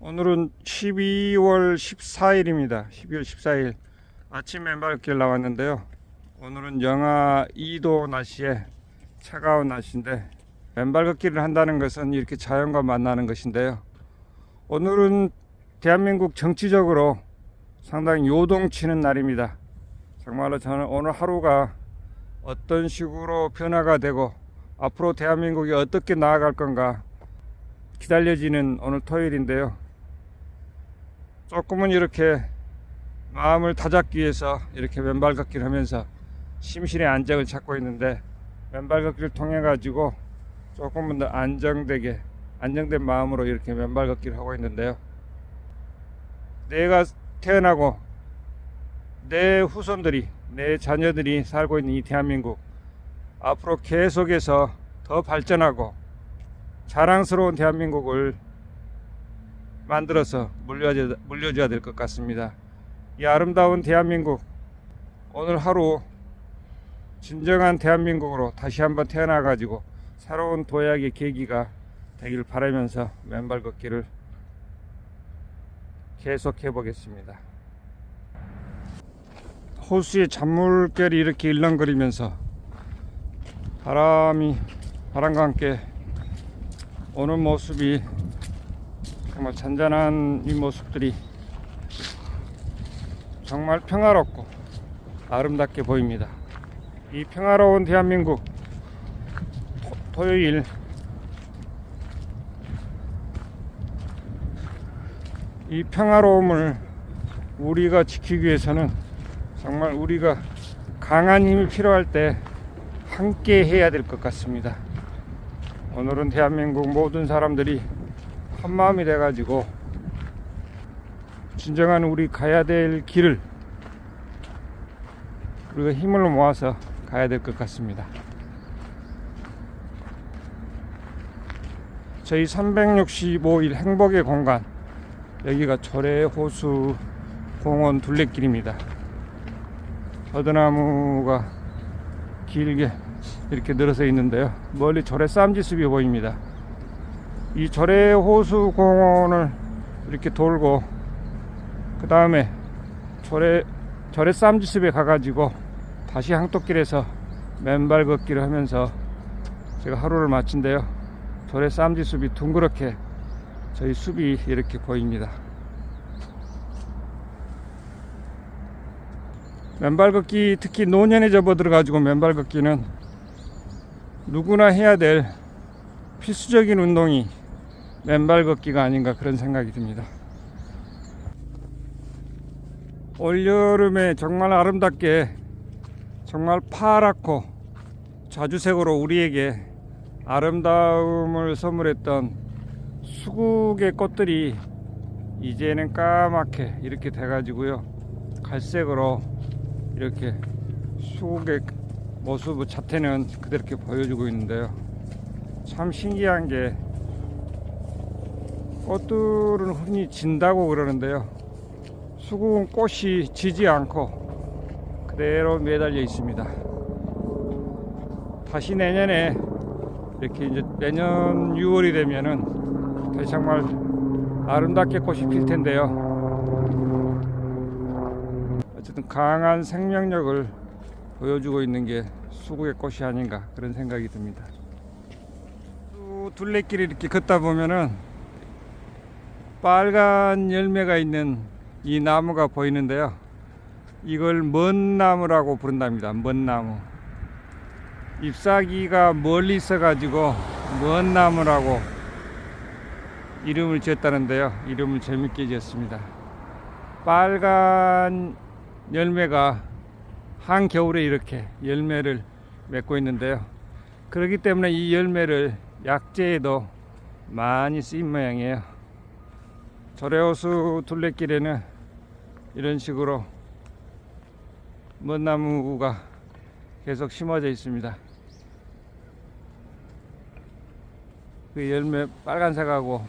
오늘은 12월 14일입니다. 12월 14일 아침 맨발길 나왔는데요. 오늘은 영하 2도 날씨에 차가운 날씨인데 맨발 걷기를 한다는 것은 이렇게 자연과 만나는 것인데요. 오늘은 대한민국 정치적으로 상당히 요동치는 날입니다. 정말로 저는 오늘 하루가 어떤 식으로 변화가 되고 앞으로 대한민국이 어떻게 나아갈 건가 기다려지는 오늘 토요일인데요. 조금은 이렇게 마음을 다잡기 위해서 이렇게 맨발 걷기를 하면서 심신의 안정을 찾고 있는데 맨발 걷기를 통해 가지고 조금은 더 안정되게 안정된 마음으로 이렇게 맨발 걷기를 하고 있는데요. 내가 태어나고 내 후손들이 내 자녀들이 살고 있는 이 대한민국 앞으로 계속해서 더 발전하고 자랑스러운 대한민국을 만들어서 물려줘야, 물려줘야 될 것 같습니다. 이 아름다운 대한민국 오늘 하루 진정한 대한민국으로 다시 한번 태어나 가지고 새로운 도약의 계기가 되길 바라면서 맨발 걷기를 계속해 보겠습니다. 호수의 잔물결이 이렇게 일렁거리면서 바람이 바람과 함께 오는 모습이 정말 잔잔한 이 모습들이 정말 평화롭고 아름답게 보입니다. 이 평화로운 대한민국 토, 토요일 이 평화로움을 우리가 지키기 위해서는 정말 우리가 강한 힘이 필요할 때 함께 해야 될 것 같습니다. 오늘은 대한민국 모든 사람들이 한 마음이 돼가지고 진정한 우리 가야 될 길을 우리가 힘을 모아서 가야 될 것 같습니다. 저희 365일 행복의 공간 여기가 조례호수 공원 둘레길입니다. 버드나무가 길게 이렇게 늘어서 있는데요. 멀리 조례 쌈지숲이 보입니다. 이 조례 호수 공원을 이렇게 돌고 그 다음에 조례 조례 쌈지숲에 가가지고 다시 항토길에서 맨발 걷기를 하면서 제가 하루를 마친데요. 조례 쌈지숲이 둥그렇게 저희 숲이 이렇게 보입니다. 맨발 걷기 특히 노년에 접어들어 가지고 맨발 걷기는 누구나 해야 될 필수적인 운동이 맨발 걷기가 아닌가 그런 생각이 듭니다. 올여름에 정말 아름답게 정말 파랗고 자주색으로 우리에게 아름다움을 선물했던 수국의 꽃들이 이제는 까맣게 이렇게 돼가지고요 갈색으로 이렇게 수국의 모습 자태는 그대로 이렇게 보여주고 있는데요 참 신기한 게 꽃들은 흔히 진다고 그러는데요 수국은 꽃이 지지 않고 그대로 매달려 있습니다 다시 내년에 이렇게 이제 내년 6월이 되면은 다시 정말 아름답게 꽃이 필 텐데요. 어쨌든 강한 생명력을 보여주고 있는 게 수국의 꽃이 아닌가 그런 생각이 듭니다. 또 둘레길을 이렇게 걷다 보면은 빨간 열매가 있는 이 나무가 보이는데요. 이걸 먼 나무라고 부른답니다. 먼 나무. 잎사귀가 멀리 있어 가지고 먼 나무라고 이름을 지었다는데요. 이름을 재밌게 지었습니다. 빨간 열매가 한겨울에 이렇게 열매를 맺고 있는데요. 그렇기 때문에 이 열매를 약재에도 많이 쓰인 모양이에요. 조례호수 둘레길에는 이런 식으로 먼 나무가 계속 심어져 있습니다. 그 열매 빨간색하고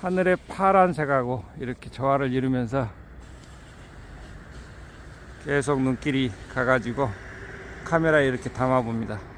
하늘의 파란색하고 이렇게 조화를 이루면서 계속 눈길이 가가지고 카메라에 이렇게 담아 봅니다.